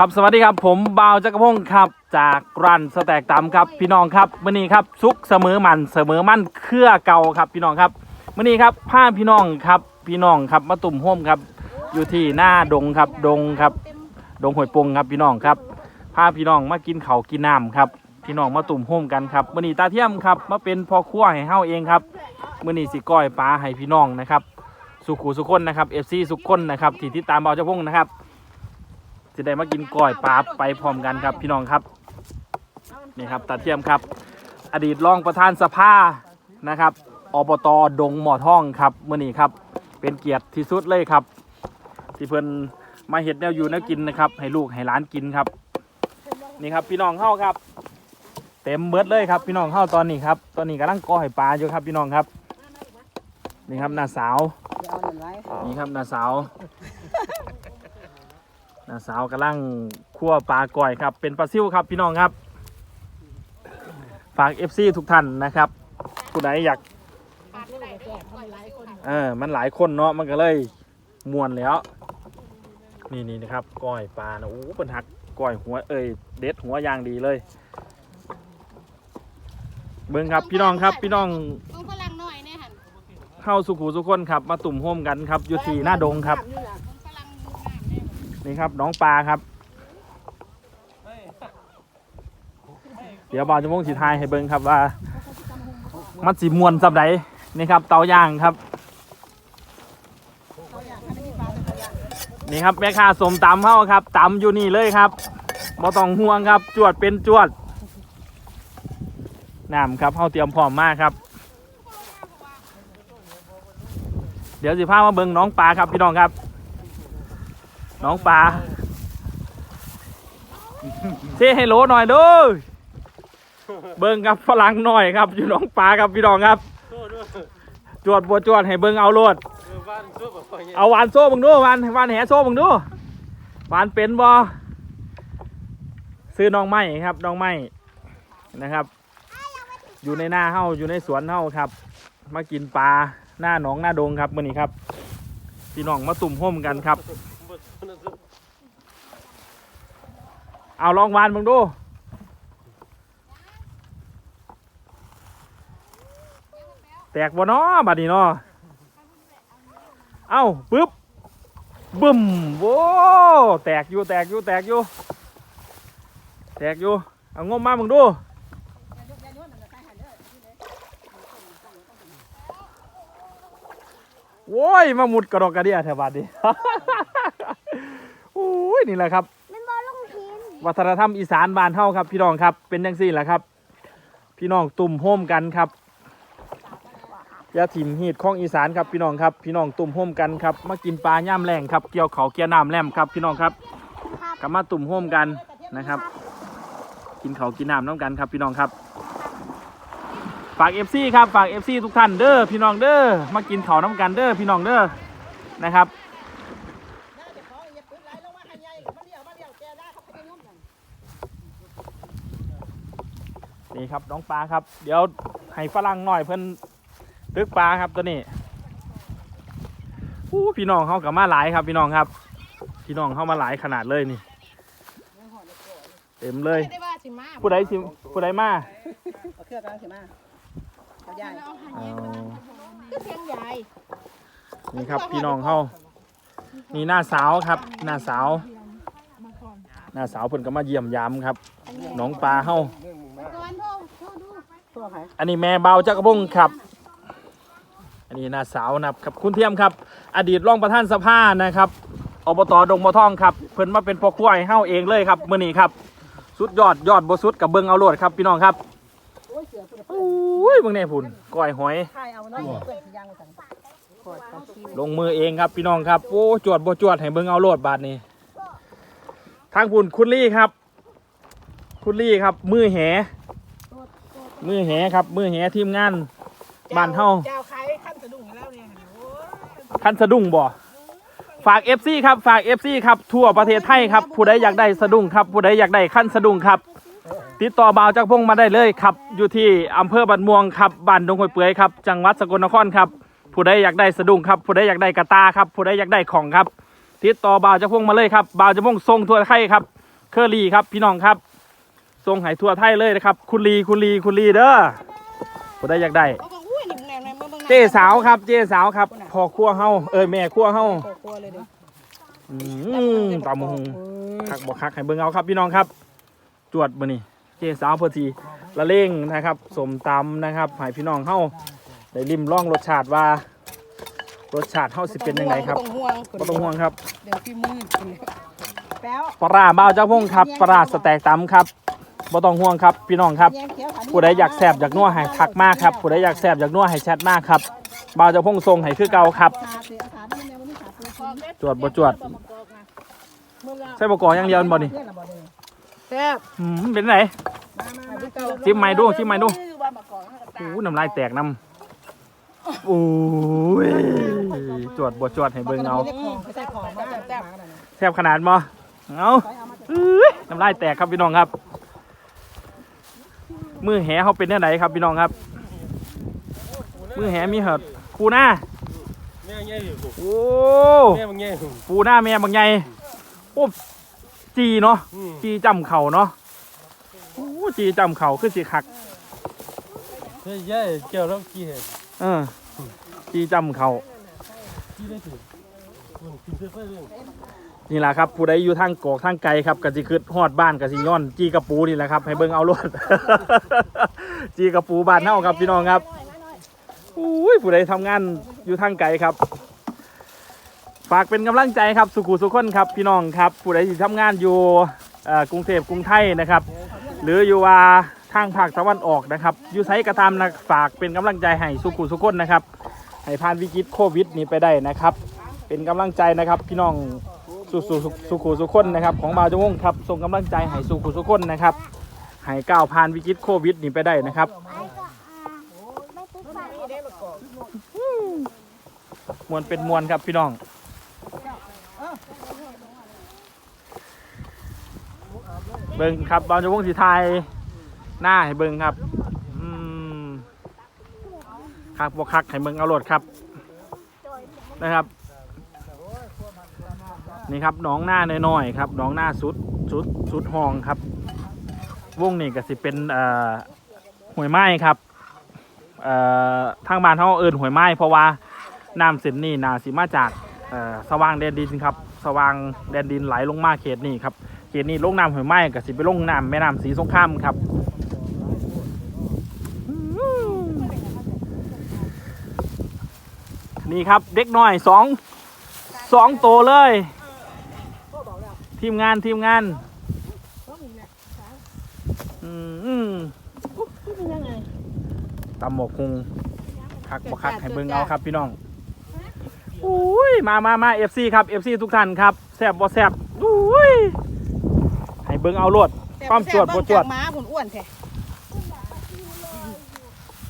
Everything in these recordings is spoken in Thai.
ครับสวัสดีครับผมบ่าวจักรพงศ์ครับจากรันสแต็กตำครับพี่น้องครับมื่อนี้ครับซุกเสมอมันเสมอมั่นเครือเก่าครับพี่น้องครับมื่อนี้ครับผ้าพี่น้องครับพี่น้องครับมาตุ่มห่มครับ อยู่ที่หน้าดงครับดงครับ ดงหวยปงครับพี่น้องครับพาพี่น้องมากินเขากินน้ำครับพี่น้องมาตุ่มห่มกันครับมื่อนี้ตาเทียมครับมาเป็นพ่อครัวให้เฮาเองครับมื่อนี้สิก้อยปลาให้พี่น้องนะครับ สุขูสุคนนะครับเอฟซีสุขคนนะครับที่ติดตามเบาเจ้าพงนะครับ จะได้มากินก้อยปลาไปพร้อมกันครับพี่น้องครับนี่ครับตาเทียมครับ อดีตรองประธานสภานะครับอบตดงหมอท่องครับเมื่อนี้ครับ เป็นเกียรติที่สุดเลยครับ ที่เพิ่นมาเห็ดแนวอยู่แนวกินนะครับ ให้ลูกให้หลานกินครับ นี่ครับพี่น้องเข้าครับ เต็มเบิดเลยครับ พี่น้องเข้าตอนนี้ครับ ตอนนี้กำลังก้อยปลาอยู่ครับ พี่น้องครับ นี่ครับนาสาวนี่ครับนาสาว น้าสาวกำลังคั่วปลาก่อยครับ เป็นปลาซิวครับพี่น้องครับ ฝาก FC ทุกท่านนะครับผู้ใดอยากเออมันหลายคนเนาะมันก็เลยมวนแล้ว นี่นี่นะครับก้อยปลานะโอ้เป็นหักก้อยหัวเอ้ยเด็ดหัวอย่างดีเลย เบิ้งครับพี่น้องครับพี่น้องต้องฝรั่งหน่อยเนี่ยหันเข้าสุขูสุคนครับ มาตุ่มโฮมกันครับอยู่ที่หน้าดงครับ ต้องฝรั่งดูน้ำเนี่ครับน้องปลาครับ เดี๋ยวบ่าวจะมงสีทายให้เบิ้งครับว่า มันสีมวนสับไดนี่ครับ เตาย่างครับ นี่ครับแม่ค้าสมตำเข้าครับตำอยู่นี่เลยครับบ่ต้องห่วงครับ จวดเป็นจวดน้ำครับเข้าเตรียมพร้อมมากครับ เดี๋ยวสิพามาเบิ้งน้องปลาครับพี่น้องครับ น้องปลาเซ่ให้โลหน่อยเดูเบิ้งครับฝรั่งหน่อยครับ อยู่น้องปลาครับพี่น้องครับ จวดบัวจวดให้เบิ้งเอาโลดเอาวานโซ่บังดูวานวานแหโซ่บังดูวานเป็นบอซื้อน้องไม้ครับน้องไม้นะครับ อยู่ในหน้าเฮาอยู่ในสวนเฮาครับ มากินปลาหน้าหนองหน้าดงครับมื่อนี้ครับพี่น้องมาตุ่มห่มกันครับ เอาลองวานมึงดู แตกบ่เนาะบัดนี้เนาะเอ้าปึ๊บบึ้มโว้แตกอยู่แตกอยู่แตกอยู่แตกอยู่เอางมมามึงดูโว้ยมาหมุดกระดกกระเดียแถวบ้านนี้โอ้ยนี่แหละครับ วัฒนธรรมอีสานบ้านเฮาครับ พี่น้องครับเป็นจังซี่แหละครับ พี่น้องตุ่มโฮมกันครับยาถิ่มหีดของอีสานครับพี่น้องครับ พี่น้องตุ่มโฮมกันครับมากินปลาย่ามแรงครับเกี่ยวเขาเกี่ยวน้ำแลมครับ พี่น้องครับกลับมาตุ่มโฮมกันนะครับ กินเขากินน้ำน้ำกันครับ พี่น้องครับ ฝากเอฟซีครับฝากเอฟซีทุกท่านเด้อพี่น้องเด้อมากินเขาน้ำกันเด้อพี่น้องเด้อนะครับ นี่ครับน้องปลาครับ เดี๋ยวให้ฝรั่งหน่อยเพิ่นตึกปลาครับตัวนี้อู้พี่น้องเขากับมาหลายครับ พี่น้องครับ พี่น้องเข้ามาหลายขนาดเลยนี่ เต็มเลย ไม่ได้ว่าสิมาผู้ใดสิผู้ใดมาเอาเครื่องกลางเสียมาเขาใหญ่เอาหันเอาก็เสียงใหญ่นี่ครับ พี่น้องเขานี่หน้าสาวครับ หน้าสาวหน้าสาวเพิ่นก็มาเยี่ยมยามครับ น้องปลาเฮาตะวันโทษโทษดู ตัวไหนอันนี้แม่เบาจักรพงศ์ครับ อันนี้น้าสาวนะครับคุณเทียมครับ อดีตรองประธานสภานะครับอบตดงมะท่องครับเพิ่นมาเป็นพ่อครัวให้เฮาเองเลยครับมื้อนี้ครับสุดยอดยอดบ่สุดกับเบิ่งเอาโลดครับพี่น้องครับโอ้ยเสือตัวโอ้ยเบิ่งแน่พุ่นก้อยหอย ถ่ายเอาเนาะเพื่อนยางมาสั่งปลาซิวลงมือเองครับพี่น้องครับโอ้จวดบ่จวดให้เบิ่งเอาโลดบาดนี้ ทางพุ่นคุณลี่ครับ คุณลี่ครับ มือแห มือแหครับ มือแหทีมงานบ้านเฮาเจ้าขายขั้นสะดุ้งแล้วเนี่ยโอ้ยคันสะดุ้งบ่ฝาก FC ครับฝาก FC ครับทั่วประเทศไทยครับผู้ใดอยากได้สะดุ้งครับผู้ใดอยากได้ขั้นสะดุ้งครับ ติดต่อบ่าวจากพงมาได้เลยครับ อยู่ที่อำเภอบันม่วงครับบ้านดงหอยเปื่อยครับจังหวัดสกลนครครับ ผู้ใดอยากได้สะดุ้งครับ ผู้ใดอยากได้กระตาครับ ผู้ใดอยากได้ของครับ ติดต่อบ่าวจากพงมาเลยครับบ่าวจากพงส่งทั่วไทยครับ เคอรี่ครับพี่น้องครับ ทรงไหทั่วไทยเลยนะครับ คุณลีคุณลีคุณลีเด้อผู้ใดอยากได้ เอาบังอุ้ยนี่มึงแนมแนมมึงบังเจ้สาวครับ เจ้สาวครับพ่อครัวเฮาเอ้ยแม่ครัวเฮาโครัวเลยเด้ออืมตำมงคักบ่คักให้เบิ่งเอาครับพี่น้องครับ จวดมื้อนี้เจ้สาวเพอทีละเล่งนะครับสมตำนะครับให้พี่น้องเฮาได้ริมลองรสชาติว่ารสชาติเฮาสิเป็นยังไงครับบ่ต้องห่วงบ่ต้องห่วงครับ เดี๋ยวพี่มือกินเลยแป๊วปลาร้าบ้าวเจ้าพงครับปลาร้าสแต็กตำครับ บ่ต้องห่วงครับพี่น้องครับแยงเขียวขาผู้ใดอยากแซบอยากนัวให้คักมากครับผู้ใดอยากแซบอยากนัวให้แชทมากครับบ่าวเจ้าพงทรงให้คือเก่าครับขาเสียขาที่แนวมันขาเสียจวดบ่จวดมึงละใส่บกออย่างเดียวมันบ่นี่เพื่อนละบ่เด้อแซ่บอืมเป็นไหนมามามาจิ้มไม้ดูจิ้มไม้ดูว่ามาก่อนให้กระตาโอ้น้ำลายแตกน้ำโอ้ยจวดบ่จวดให้เบิ่งเอาไม่ใช่ของมาแซ่บแซบขนาดบ่เอาเอ้ยน้ำลายแตกครับพี่น้องครับ มือแหเขาเป็นแน่ไหนครับพี่น้องครับ มือแหมีเหรอคูหน้าแม่งใหญ่อยู่โอ้แม่มึงใหญ่อยู่ปูหน้าแม่บางใหญ่โอ้จีเนาะอืมจีจำเข่าเนาะโอ้จีจำเข่าคือสิคักเฮ้ยใหญ่เกี่ยวแล้วกี่เห็ดเออจีจำเข่ากี่ได้ถึงมันกินเพื่อเพื่อเรื่อง นี่แหละครับผู้ใดอยู่ทางกอกทางไกลครับกสิคืดฮอดบ้านกสิย้อน จีกระปูนี่แหละครับ ให้เบิ่งเอารวด จีกระปูบ้านเฮาครับพี่น้องครับอุ้ยผู้ใดทำงานอยู่ทางไกลครับ ฝากเป็นกำลังใจครับสุขุสุขคนครับพี่น้องครับ ผู้ใดที่ทำงานอยู่เอ่อกรุงเทพกรุงไทยนะครับ หรืออยู่ว่าทางภาคตะวันออกนะครับอยู่ไซกระทำนะฝากเป็นกำลังใจให้สุขุสุขคนนะครับให้ผ่านวิกฤตโควิดนี้ไปได้นะครับ เป็นกำลังใจนะครับพี่น้อง สุสุสุสุขุสุคนนะครับของบาวจงวงครับส่งกำลังใจให้สุขุสุคนนะครับให้ก้าวผ่านวิกฤตโควิดนี้ไปได้นะครับมวลเป็นมวลครับพี่น้องเบิ้งครับบาวจงวงสีไทยหน้าให้เบิ้งครับคักบวกคักให้เบิ้งเอาโหลดครับนะครับ นี่ครับน้องหน้าน้อยๆครับน้องหน้าสุดสุดสุดหองครับ วงนี่ก็สิเป็นเอ่อหวยไม้ครับทางบ้านเขาเอิญหวยไม้เพราะว่าน้ำส้นนี่นาสิมาจากสว่างแดนดินครับ สว่างแดนดินไหลลงมาเขตนี้ครับเขตนี้ลงน้ำหวยไม้ก็สิไปลงน้ำแม่น้ำสีสงครามครับนี่ครับเด็กน้อยสองสองโตเลย ทีมงานทีมงานอืมอืมตำหมกคุงคักบคักให้เบิ่งเอาครับพี่น้องอุ้ยมามามาเอฟซีครับเอฟซีทุกท่านครับแซบบ่แซบอุ้ยให้เบิ่งเอาโลดความจวดบ่จวดม้าผุนอ้วนแท้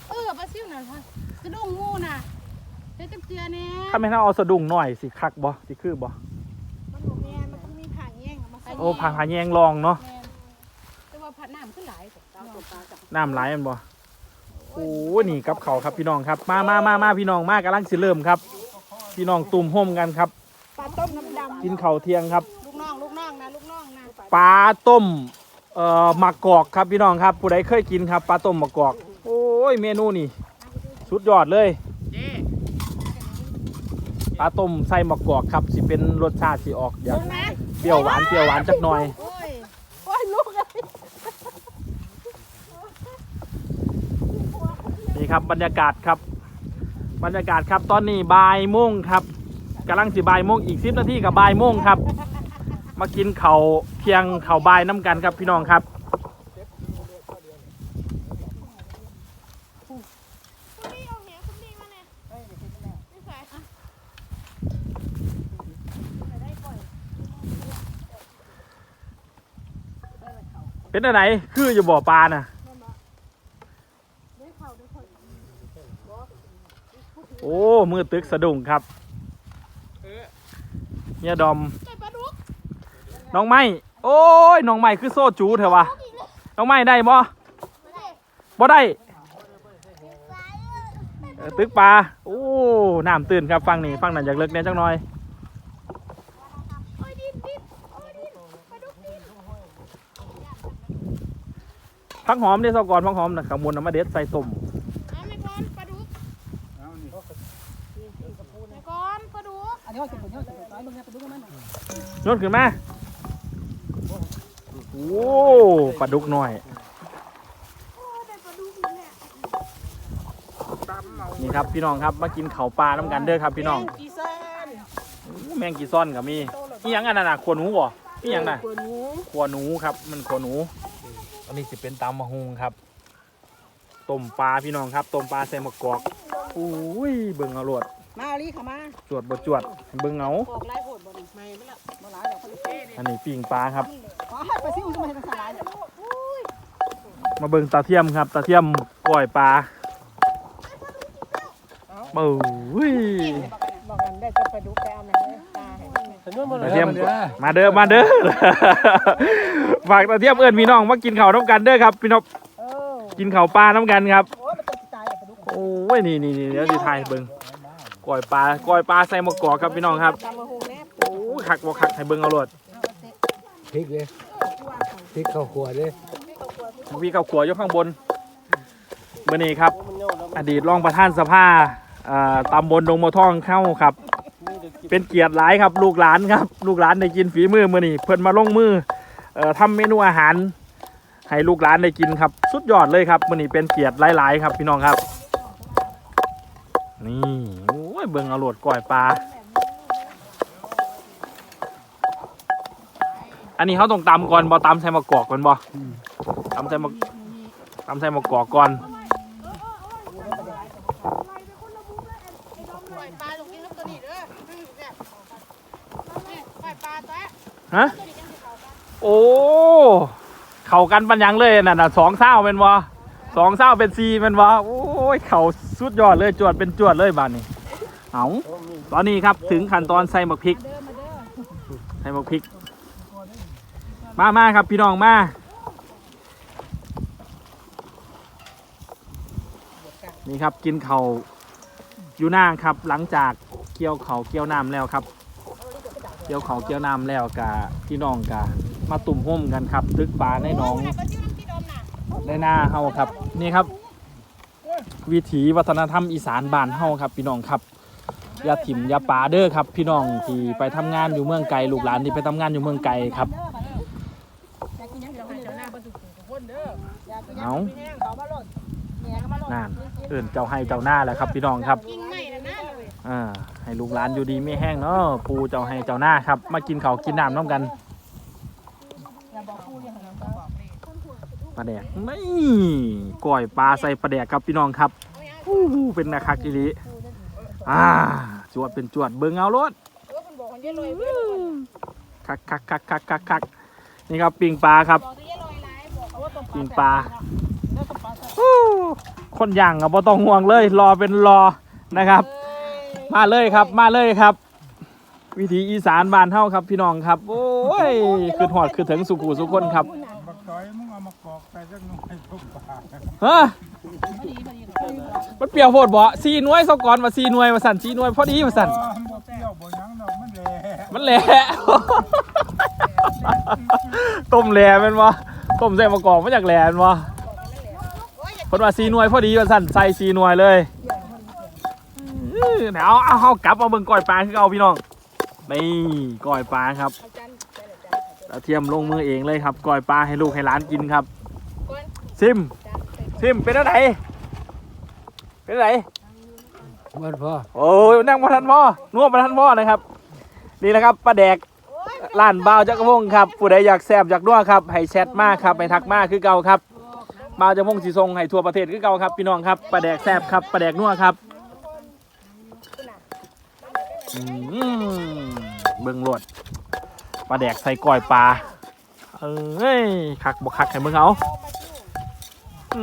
เออปลาซิวน่ะค่ะกระดงงูน่ะเดี๋ยวจะเจือแน่ถ้าไม่ถ้าเอาสะดุ้งหน่อยสิคักบ่สิคือบ่ โอ้ผาผาแยงลองเนาะแม่นแต่ว่าผัดน้ำขึ้นหลายเนาะน้ำไหลมันบ่โอ้นี่กับเขาวครับพี่น้องครับ มามามามาพี่น้องมากำลังสิเริ่มครับ พี่น้องตุ่มห่มกันครับปลาต้มน้ำดำกินข้าวเที่ยงครับ ลูกน้องลูกน้องนะลูกน้องนะปลาต้มเอ่อหมักกอกครับพี่น้องครับ ผู้ใดเคยกินครับปลาต้มหมักกอก โอ้ยเมนูนี่ สุดยอดเลยปลาต้มใส่หมักกอกครับสิเป็นรสชาติสิออกอย่าง เปรี้ยวหวานเปรี้ยวหวานจักหน่อย โอ้ยโอ้ยลูกเลยนี่ครับบรรยากาศครับ บรรยากาศครับตอนนี้บ่ายโมงครับกำลังสิบ่ายโมงอีกสิบนาทีกับบ่ายโมงครับ มากินเขาวเพียงเขาวบ่ายน้ำกันครับพี่น้องครับ คุณดีเอาเหี้ยคุณดีมาเนี่ยไม่ใส่อะ เป็นอะไรคืออยู่บ่อปลาน่ะ โอ้มือตึกสะดุ้งครับเฮียดอมใส่ปลาดุกน้องไม้โอ้ยน้องไม้คือโซ่จูเถอะวะน้องไม้ได้บ่บ่ได้ตึกปลาโอ้น้ำตื่นครับฟังนี่ฟังหนั่นอยากเลิกเนี่ยจังหน่อย โอ้ยดินดินโอ้ยดินปลาดุกดิน พักหอมเด้ซอกก่อนพักหอมนะขาวมวนน้ำมาเด็ดใส่ต้มเอาไม่ก่อนปลาดุกไม่ก่อนปลาดุกอันนี้ว่าจะเป็นยอดจะเป็นร้อยมึงเนี่ยไปดูกันมันโยนขึ้นมาโอ้ปลาดุกหน่อยนี่ครับพี่น้องครับมากินข้าวปลาน้ำกันเด้อครับพี่น้องกีซ่านอู้แมงกีซ่อนกับมีนี่ยังอันนั้นน่ะขวหนูบ่นี่ยังน่ะตัวหนูขวหนูครับมันขวหนู อันนี้จะเป็นตำมะฮุงครับต้มปลาพี่น้องครับต้มปลาใส่มะกอกอุ้ยเบิ่งเอาโลดมาเอาลีเข้ามาจวดบ่จวดเบิ่งเอาปอกลายโหดบ่นี่ไม่ไม่ละบ่หลายเดี๋ยวเขาจะเต้อันนี้ปิ้งปลาครับอ๋อให้ไปซิ้วจะมาให้ทั้งสลายเนี่ยมาเบิ่งตาเทียมครับ ตาเทียมก้อยปลาเบ้ยบอกกันได้จะไปดูแปลนะตาเห็นไหมฉันว่ามัน ตาเทียมมาเด้อมาเด้อฝากตาเทียมเอิ้นพี่น้องมากินข้าวน้ำกันเด้อครับพี่น้องกินข้าวปลาน้ำกันครับโอ้ยนี่นี่นี่เดี๋ยวสิถ่ายเบิ่งก้อยปลาก้อยปลาใส่มะกอกครับพี่น้องครับโอ้ยคักบ่คักให้เบิ่งเอาโลดพริกเลยพริกข้าวขัวเลยมีข้าวขัวอยู่ข้างบนมื้อนี้ครับ อดีตรองประธานสภาตำบลดงมะท่องเข้าครับ เป็นเกียรติหลายครับ ลูกหลานครับ ลูกหลานได้กินฝีมือมื้อนี้เพิ่นมาลงมือเอ่อทำเมนูอาหาร ให้ลูกหลานได้กินครับ สุดยอดเลยครับมื้อนี้เป็นเกียรติหลาย ๆ ครับ พี่น้องครับ นี่โอ้ยเบิ่งเอาโหลดก้อยปลาอันนี้เขาต้องตำก่อนบ่ตำใส่มะกอกก่อนบ่ตำใส่มะตำใส่มะกอกก่อน ปล่อยปลาลงกินกับตัวนี้เด้ออืมเนี่ยนี่ปล่อยปลาตัว ฮะโอ้เข่ากันปัญญังเลยน่ะนะสองเศร้าเป็นวะสองเศร้าเป็นสี่เป็นวะโอ้ยเข่าสุดยอดเลยจวดเป็นจวดเลยบานนี้เอาตอนนี้ครับถึงขั้นตอนใส่หมกพริกใส่หมกพริก มามาครับพี่น้องมานี่ครับกินเข่าอยู่หน้าครับหลังจากเกี่ยวเขาเกี่ยวน้ำแล้วครับ เกี่ยวเขาวเกี่ยวน้ำแล้วกะพี่น้องกะมาตุ่มห่มกันครับตึกปลาในหนองในหน้าเฮาครับนี่ครับ วิถีวัฒนธรรมอีสานบ้านเฮาครับ พี่น้องครับอยาถิ่มอยาป่าเด้อครับ พี่น้องที่ไปทำงานอยู่เมืองไกลลูกหลานที่ไปทำงานอยู่เมืองไกลครับนั่นเด้ออยากกินยังเอามีแห้งเขามาโลดเนี่ยเขานเอื่นเจ้าให้เจ้าหน้าแหละครับ พี่น้องครับ กิ่งไม้ อ่าให้ลูกหลานอยู่ดีไม่แห้งเนาะปูเจ้าให้เจ้าหน้าครับ มากินเขาวกินน้ำน้ำกันปลาแดกไม่ก้อยปลาใส่ปลาแดกครับพี่น้องครับอู้หูเป็นนาคักอีหลีอ่าจวดเป็นจวดเบิ่งเอารถเออมันบอกมันเยอะเลยเว้ยคักคักคักคักคักคักนี่ครับปิงปลาครับปิงปลาอู้คนย่างอะบ่ต้องห่วงเลย รอเป็นรอนะครับ มาเลยครับ มาเลยครับ วิถีอีสานบ้านเฮาครับ พี่น้องครับ โอ้ยคือหอดคือถึงสุขุสุขคนครับบักต้อยมึงเอามากอกไปสักหน่อยทุกปากฮะมันเปรียวโพดบ่สี่หน่วยสกอนมาสี่หน่วยมาสั่นสี่หน่วยพอดีมาสั่นบ่เปรี้ยวบ่หยังดอกมันแหละมันแหละต้มแหล่แมันวะต้มใส่มะกอกมาจากแหล่แมันวะเพิ่นว่าสี่หน่วยพอดีมาสั่นใส่สี่หน่วยเลยอื้อ เดี๋ยวเอาเอาเอากลับเอาเบิ่งก้อยปลาคือเอาพี่น้องนี่ก้อยปลาครับกระเทียมลงมือเองเลยครับก้อยปลาให้ลูกให้หลานกินครับซิมซิมเป็นอะไรเป็นอะไรมันพอโอ้ยนั่งมาทันพ่อนัวมาทันพ่อนะครับนี่แหละครับปลาแดกร้านบ่าวจักรพงศ์ครับผู้ใดอยากแซบอยากนัวครับให้แชทมากครับให้ทักมากคือเก่าครับบ่าวจักรพงศ์สีทรงให้ทั่วประเทศคือเก่าครับพี่น้องครับปลาแดกแซบครับปลาแดกนัวครับ อืมเบิ่งโลดปลาแดกใส่ก้อยปลา เอ้ยคักบ่คักให้เบิ่งเอาอื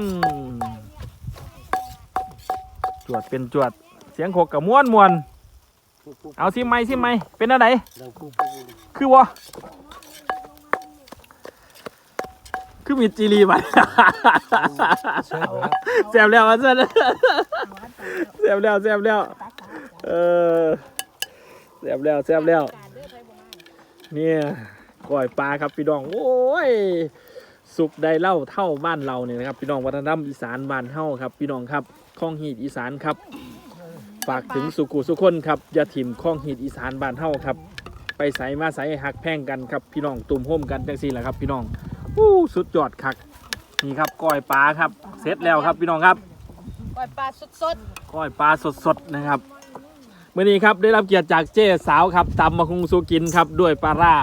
มจวดเป็นจวด เสียงโขกกับม้วนมวน เอาซิมไหมซิมไหมเป็นอะไรคือวะคือมีจีรีบัเสร็จแล้วแซมแล้วอันนั้นแซมแล้วแซมแล้ว เออ ซมแล้วแซมแล้ว เนี่ยก่อยปลาครับพี่ดอง โอ้ย สุขใดเล่าเท่าบ้านเราเนี่ยนะครับพี่น้องวัฒนธรรมอีสานบ้านเฮาครับ พี่น้องครับข้องหีดอีสานครับ ฝากถึงสุกุสุคนครับอย่าถิ่มข้องหีดอีสานบ้านเฮาครับ ไปใส่มาใส่หักแพงกันครับพี่น้องตุ่มโฮมกันจังซี่แหละครับพี่น้องอู้สุดยอดคักนี่ครับก้อยปลาครับ เสร็จแล้วครับพี่น้องครับปล่อยปลาสดก้อยปลาสดๆนะครับเมื่อนี้ครับได้รับเกียรติจากเจ๊สาวครับตำมาคุงสุกินครับด้วยปลาร่า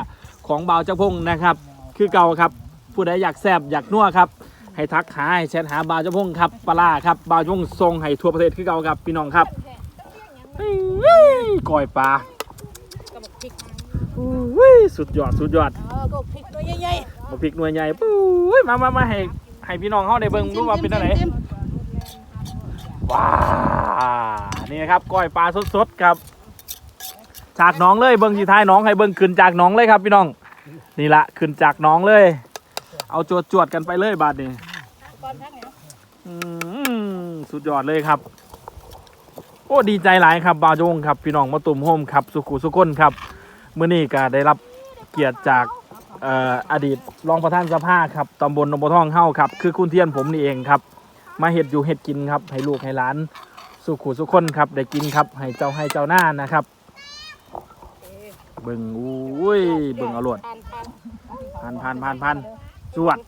ของเบาวเจ้าพงนะครับ คือเก่าครับผู้ใดอยากแซบอยากนัวครับให้ทักหาให้แชทหาบาวเจ้าพงครับปลาร่าครับบาวเจ้าพงทรงให้ทั่วประเทศคือเก่าครับพี่น้องครับเฮ้ยก้อยปลาๆกระบอกพริกเฮ้ยสุดยอดสุดยอดเออกระบอกพริกตัวใหญ่มาพริกหน่วยใหญ่ปุ้ยมามามาให้ให้พี่น้องเขาได้เบิ่งๆดูว่าเป็นอะไรจิ้มว้า นี่ครับก้อยปลาสดๆครับ จากน้องเลยเบิ้งที่ท้ายน้องให้เบิ้งขึ้นจากน้องเลยครับพี่น้อง นี่ละขึ้นจากน้องเลย เอาจวดจวดๆกันไปเลยบาทนี้สุดยอดเลยครับ โอ้ดีใจหลายครับบาวจงครับ พี่น้องมาตุ่มโฮมครับ สุขุสุขนครับเมื่อนี้ก็ได้รับเกียรติจากเอ่ออดีตรองประธานสภาครับตำบลนบท่องเฮ้าครับ คือคุณเทียนผมนี่เองครับ มาเห็ดอยู่เห็ดกินครับ ให้ลูกให้หลาน สุขุสุคนครับได้กินครับ ให้เจ้าให้เจ้าหน้านะครับ เบิ่งอุ้ยเบิ่งเอารวดทานทานพันพันพันพันจวด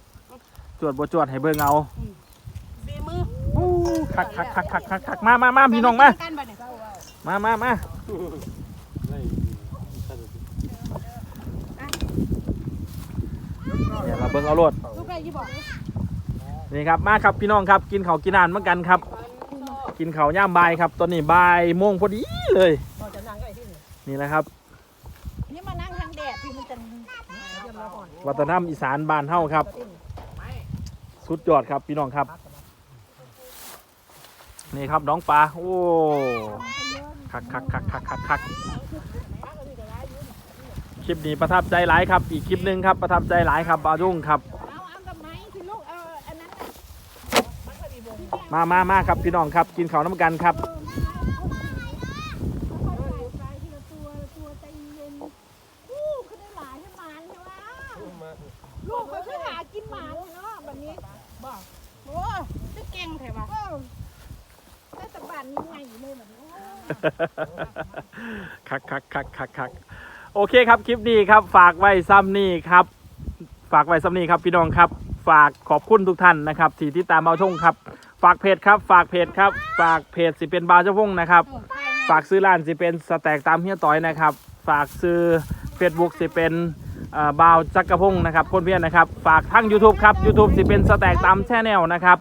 จวดบ่จวดให้เบิ่งเอาคักคักคักคักคักคักมามามาพี่น้องมามามามาได้ท่านเดี๋ยวมาเบิ่งเอารวดนี่ครับมาครับพี่น้องครับกินข้าวกินอาหารเหมือนกันครับ กินข้าวย่ามบ่ายครับ ตอนนี้บ่ายโมงพอดีเลยต่อจะนั่งก็ไอ้ที่นี่นี่แหละครับ นี่มานั่งทางแดดที่มันจะเยี่ยมเราก่อนวัฒนธรรมอีสานบ้านเฮาครับ สุดยอดครับพี่น้องครับ นี่ครับน้องปลาโอ้คักคักคักคักคักคักคลิปนี้ประทับใจหลายครับ อีกคลิปหนึ่งครับประทับใจหลายครับบาวรุ่งครับเอาเอากับไม้ที่ลูกเอาอันนั้นน่ะ มามามาครับพี่น้องครับกินข้าวน้ำกันครับ ลูกก็ได้หลายให้หมานใช่ไหมลูกก็ช่วยหากินหมานเนาะแบบนี้บอกโอ้จะเก่งแถวะได้สะบันยังไงอยู่เลยแบบนี้คักคักคักคักคักโอเคครับคลิปนี้ครับ ฝากไว้ซ้ำนี่ครับ ฝากไว้ซ้ำนี่ครับพี่น้องครับ ฝากขอบคุณทุกท่านนะครับที่ติดตามเบาชงครับ ฝากเพจครับ ฝากเพจครับ ฝากเพจสิเป็นบาวเจ้าพงนะครับ ฝากซื้อร้านสิเป็นสแต็กตามเฮียต่อยนะครับ ฝากซื้อ Facebook สิเป็นเอ่อบาวจักรพงศ์นะครับคนเพียนนะครับ ฝากทั้ง YouTube ครับ YouTube สิเป็นสแต็กตามแชนแนลนะครับ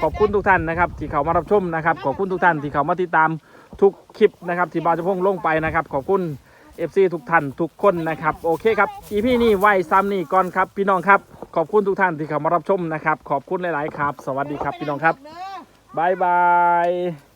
ขอบคุณทุกท่านนะครับที่เขามารับชมนะครับ ขอบคุณทุกท่านที่เขามาติดตามทุกคลิปนะครับที่บาวจักรพงศ์ลงไปนะครับ ขอบคุณ FC ทุกท่านทุกคนนะครับ โอเคครับอีพี่นี่ไว้ซ้ำนี่ก่อนครับ พี่น้องครับ ขอบคุณทุกท่านที่เข้ามารับชมนะครับ ขอบคุณหลาย ๆ ครับ สวัสดีครับพี่น้องครับบายบาย